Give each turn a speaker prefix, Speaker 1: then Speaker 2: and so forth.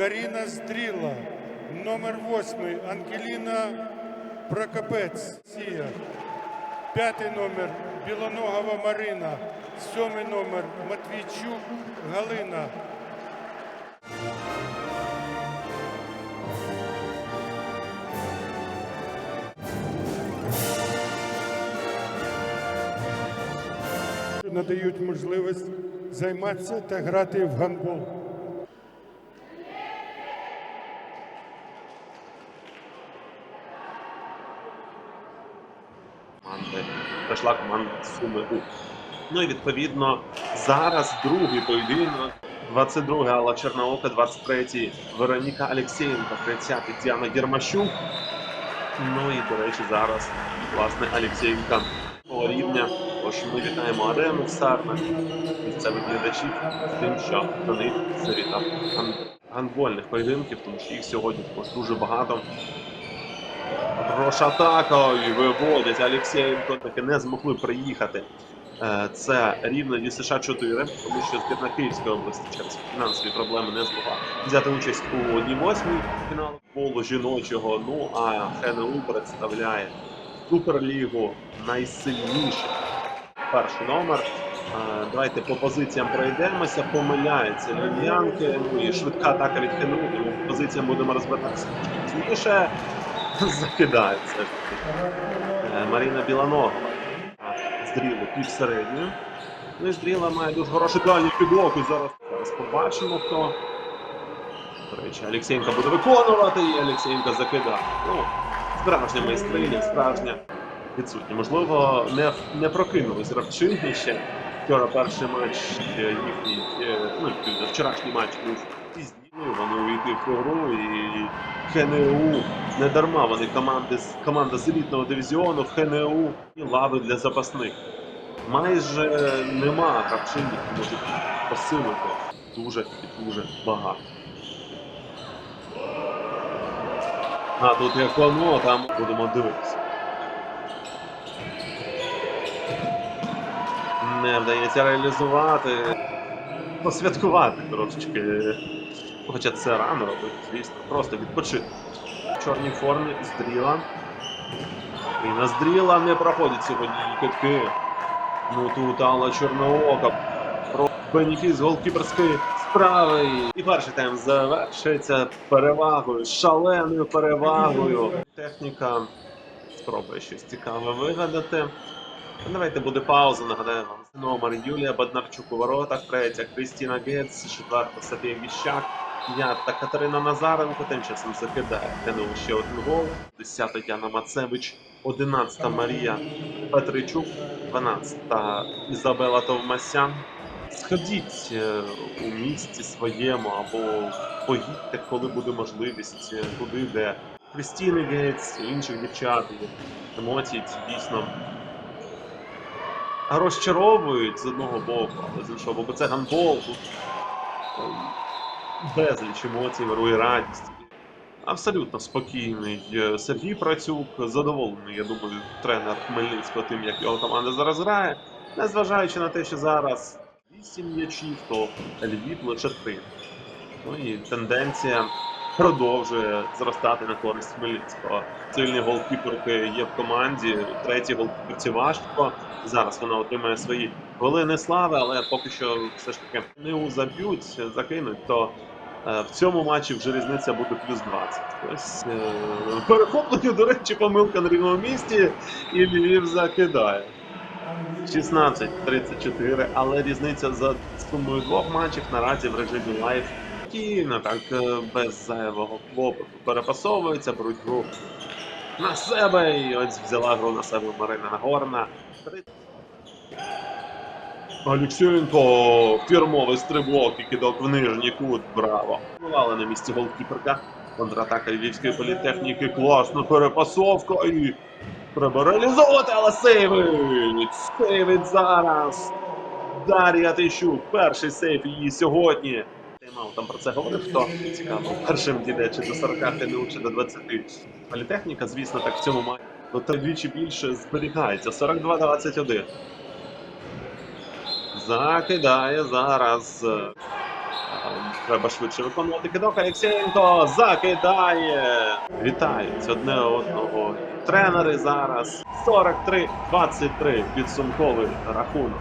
Speaker 1: Каріна Стріла, номер 8 Ангеліна Прокопець. П'ятий номер Білоногова Марина, сьомий номер Матвійчук Галина. Надають можливість займатися та грати в гандбол.
Speaker 2: Команди прийшла команда Суми У. Ну і відповідно зараз другий поєдинок. 22 Алла Черноока, 23 Вероніка Алексєєнка, 30 Діана Гермащук. Ну і, до речі, зараз власне Алексєєнка рівня. Тож ми вітаємо арену в Сарна, місцевих глядачів з тим, що до них завітав ган- гандбольних поєдинків, тому що їх сьогодні також дуже багато. Хороша атака і виводить Алексєєнко. Таки не змогли приїхати. Е, Це рівно ДЮСШ 4, тому що збірна Київської області через фінансові проблеми не змогла взяти участь у одній восьмій фіналу полу жіночого. Ну а ХНУ представляє Суперлігу найсильніше. Перший номер. Е, Давайте по позиціям пройдемося. Помиляється львів'янки. Ну і швидка атака від ХНУ. Тому по позиціям будемо розбиратися пізніше. Закидається. Е, Маріна Біланогова. Здріло півсередньою. Ну і Здріла має дуже хороший дальній підлог. І зараз, зараз побачимо, хто. До речі, Олексієнка буде виконувати, і Олексієнка закидає. Ну, справжня майстриня, справжня відсутня. Можливо, не, не прокинулись гравчині ще. Вчора перший матч е, їхній, е, ну, вчорашній матч був вони в і ХНУ не дарма вони команди команда з елітного дивізіону ХНУ і лави для запасних. Майже нема гравчин, які можуть посилити дуже і дуже багато. А тут як воно, там будемо дивитися. Не вдається реалізувати. Посвяткувати трошечки. Хоча це рано робити, звісно. Просто відпочити. В чорній формі здріла. І на здріла не проходять сьогодні китки. Ну тут Алла Чорноока. Про бенефіс голкіперської справи. І перший тайм завершується перевагою, шаленою перевагою. Техніка спробує щось цікаве вигадати. Давайте буде пауза, нагадаю вам. Номер Юлія Баднарчук у воротах, третя Крістіна Гетц, четверта Софія Віщак, п'ята Катерина Назаренко, тим часом закидає КНУ ще один гол, десята Яна Мацевич, одинадцята Марія Петричук, дванадцята Ізабела Товмасян. Сходіть е, у місті своєму або поїдьте, коли буде можливість, е, туди, де Крістіни Гетц, інших дівчат, емоції ці дійсно розчаровують з одного боку, але з іншого боку, це гандбол. Безліч емоцій, вирує радість. Абсолютно спокійний е, Сергій Працюк, задоволений, я думаю, тренер Хмельницького тим, як його команда зараз грає. Незважаючи на те, що зараз 8 м'ячів, то Львів лише 3. Ну і тенденція продовжує зростати на користь Хмельницького. Сильні голкіперки є в команді. Третій голкіперці важко. Зараз вона отримає свої хвилини слави, але поки що все ж таки не заб'ють, закинуть, то е, в цьому матчі вже різниця буде плюс 20. Ось е, перехоплення, до речі, помилка на рівному місці, і Львів закидає. 16-34, але різниця за сумою двох матчів наразі в режимі лайф спокійно, так е, без зайвого клопоту перепасовується, беруть гру на себе. І ось взяла гру на себе Марина Нагорна. Олексієнко, фірмовий стрибок і кидок в нижній кут. Браво. Бували на місці голкіперка. Контратака львівської політехніки. Класна перепасовка і треба реалізовувати, але сейвить! Сейвить зараз. Дар'я Тищук. Перший сейв її сьогодні. Тайм-аутом про це говорив, хто цікаво. Першим дійде чи до 40 ХНУ, чи до 20. Політехніка, звісно, так в цьому матчі. Ну, та двічі більше зберігається. 42-21. Закидає зараз. е, Треба швидше виконувати кидок. Алексєєнко закидає. Вітають одне одного. Тренери зараз 43-23 підсумковий рахунок.